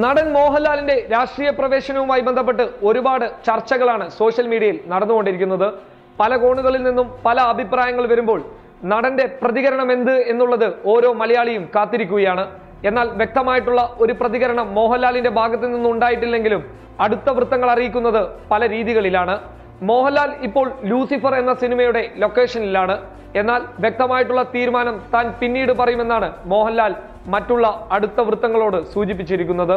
നടൻ മോഹൻലാലിന്റെ രാഷ്ട്രീയ പ്രവേശനവുമായി ബന്ധപ്പെട്ട് ഒരുപാട് ചർച്ചകളാണ് സോഷ്യൽ മീഡിയയിൽ നടന്നുകൊണ്ടിരിക്കുന്നത്. പല കോണുകളിൽ നിന്നും പല അഭിപ്രായങ്ങൾ വരുമ്പോൾ നടന്റെ പ്രതികരണം എന്ത് എന്നുള്ളത് ഓരോ മലയാളിയും കാത്തിരിക്കുകയാണ്. എന്നാൽ വ്യക്തമായിട്ടുള്ള ഒരു പ്രതികരണം മോഹൻലാലിന്റെ ഭാഗത്തു നിന്നും ഉണ്ടായിട്ടില്ലെങ്കിലും അടുത്ത വൃത്തങ്ങൾ അറിയിക്കുന്നത് പല രീതികളിലാണ്. മോഹൻലാൽ ഇപ്പോൾ ലൂസിഫർ എന്ന സിനിമയുടെ ലൊക്കേഷനിലാണ്. എന്നാൽ വ്യക്തമായിട്ടുള്ള തീരുമാനം താൻ പിന്നീട് പറയുമെന്നാണ് മോഹൻലാൽ മറ്റുള്ള അടുത്ത വൃത്തങ്ങളോട് സൂചിപ്പിച്ചിരിക്കുന്നത്.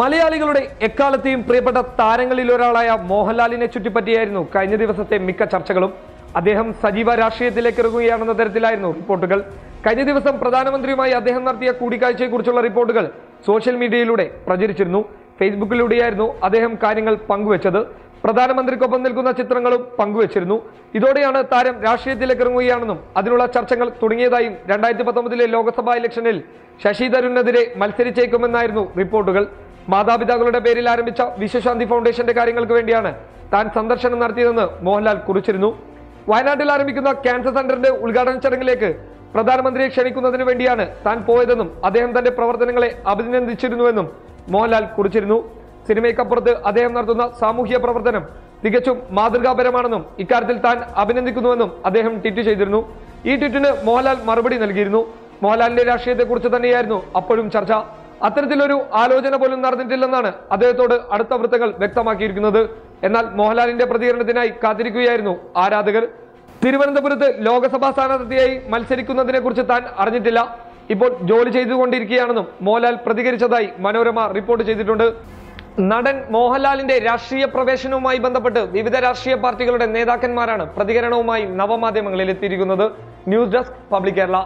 മലയാളികളുടെ എക്കാലത്തെയും പ്രിയപ്പെട്ട താരങ്ങളിൽ ഒരാളായ മോഹൻലാലിനെ ചുറ്റിപ്പറ്റിയായിരുന്നു കഴിഞ്ഞ ദിവസത്തെ മിക്ക ചർച്ചകളും. അദ്ദേഹം സജീവ രാഷ്ട്രീയത്തിലേക്ക് ഇറങ്ങുകയാണെന്ന തരത്തിലായിരുന്നു റിപ്പോർട്ടുകൾ. കഴിഞ്ഞ ദിവസം പ്രധാനമന്ത്രിയുമായി അദ്ദേഹം നടത്തിയ കൂടിക്കാഴ്ചയെക്കുറിച്ചുള്ള റിപ്പോർട്ടുകൾ സോഷ്യൽ മീഡിയയിലൂടെ പ്രചരിച്ചിരുന്നു. ഫേസ്ബുക്കിലൂടെയായിരുന്നു അദ്ദേഹം കാര്യങ്ങൾ പങ്കുവച്ചത്. പ്രധാനമന്ത്രിക്കൊപ്പം നിൽക്കുന്ന ചിത്രങ്ങളും പങ്കുവച്ചിരുന്നു. ഇതോടെയാണ് താരം രാഷ്ട്രീയത്തിലേക്ക് ഇറങ്ങുകയാണെന്നും അതിനുള്ള ചർച്ചകൾ തുടങ്ങിയതായും രണ്ടായിരത്തി പത്തൊമ്പതിലെ ലോക്സഭാ ഇലക്ഷനിൽ ശശി തരൂരിനെതിരെ മത്സരിച്ചേക്കുമെന്നായിരുന്നു റിപ്പോർട്ടുകൾ. മാതാപിതാക്കളുടെ പേരിൽ ആരംഭിച്ച വിശ്വശാന്തി ഫൗണ്ടേഷന്റെ കാര്യങ്ങൾക്ക് വേണ്ടിയാണ് താൻ സന്ദർശനം നടത്തിയതെന്ന് മോഹൻലാൽ കുറിച്ചിരുന്നു. വയനാട്ടിൽ ആരംഭിക്കുന്ന ക്യാൻസർ സെന്ററിന്റെ ഉദ്ഘാടന ചടങ്ങിലേക്ക് പ്രധാനമന്ത്രിയെ ക്ഷണിക്കുന്നതിന് വേണ്ടിയാണ് താൻ പോയതെന്നും അദ്ദേഹം തന്റെ പ്രവർത്തനങ്ങളെ അഭിനന്ദിച്ചിരുന്നുവെന്നും മോഹൻലാൽ കുറിച്ചിരുന്നു. സിനിമയ്ക്കപ്പുറത്ത് അദ്ദേഹം നടത്തുന്ന സാമൂഹ്യ പ്രവർത്തനം തികച്ചും മാതൃകാപരമാണെന്നും ഇക്കാര്യത്തിൽ താൻ അഭിനന്ദിക്കുന്നുവെന്നും അദ്ദേഹം ട്വീറ്റ് ചെയ്തിരുന്നു. ഈ ട്വീറ്റിന് മോഹൻലാൽ മറുപടി നൽകിയിരുന്നു. മോഹൻലാലിന്റെ രാഷ്ട്രീയത്തെക്കുറിച്ച് തന്നെയായിരുന്നു അപ്പോഴും ചർച്ച. അത്തരത്തിലൊരു ആലോചന പോലും നടന്നിട്ടില്ലെന്നാണ് അദ്ദേഹത്തോട് അടുത്ത വൃത്തങ്ങൾ വ്യക്തമാക്കിയിരിക്കുന്നത്. എന്നാൽ മോഹൻലാലിന്റെ പ്രതികരണത്തിനായി കാത്തിരിക്കുകയായിരുന്നു ആരാധകർ. തിരുവനന്തപുരത്ത് ലോക്സഭാ സ്ഥാനാർത്ഥിയായി മത്സരിക്കുന്നതിനെ കുറിച്ച് താൻ അറിഞ്ഞിട്ടില്ല. ഇപ്പോൾ ജോലി ചെയ്തുകൊണ്ടിരിക്കുകയാണെന്നും മോഹൻലാൽ പ്രതികരിച്ചതായി മനോരമ റിപ്പോർട്ട് ചെയ്തിട്ടുണ്ട്. നടൻ മോഹൻലാലിന്റെ രാഷ്ട്രീയ പ്രവേശനവുമായി ബന്ധപ്പെട്ട് വിവിധ രാഷ്ട്രീയ പാർട്ടികളുടെ നേതാക്കന്മാരാണ് പ്രതികരണവുമായി നവമാധ്യമങ്ങളിൽ എത്തിയിരിക്കുന്നത്. News desk public Kerala.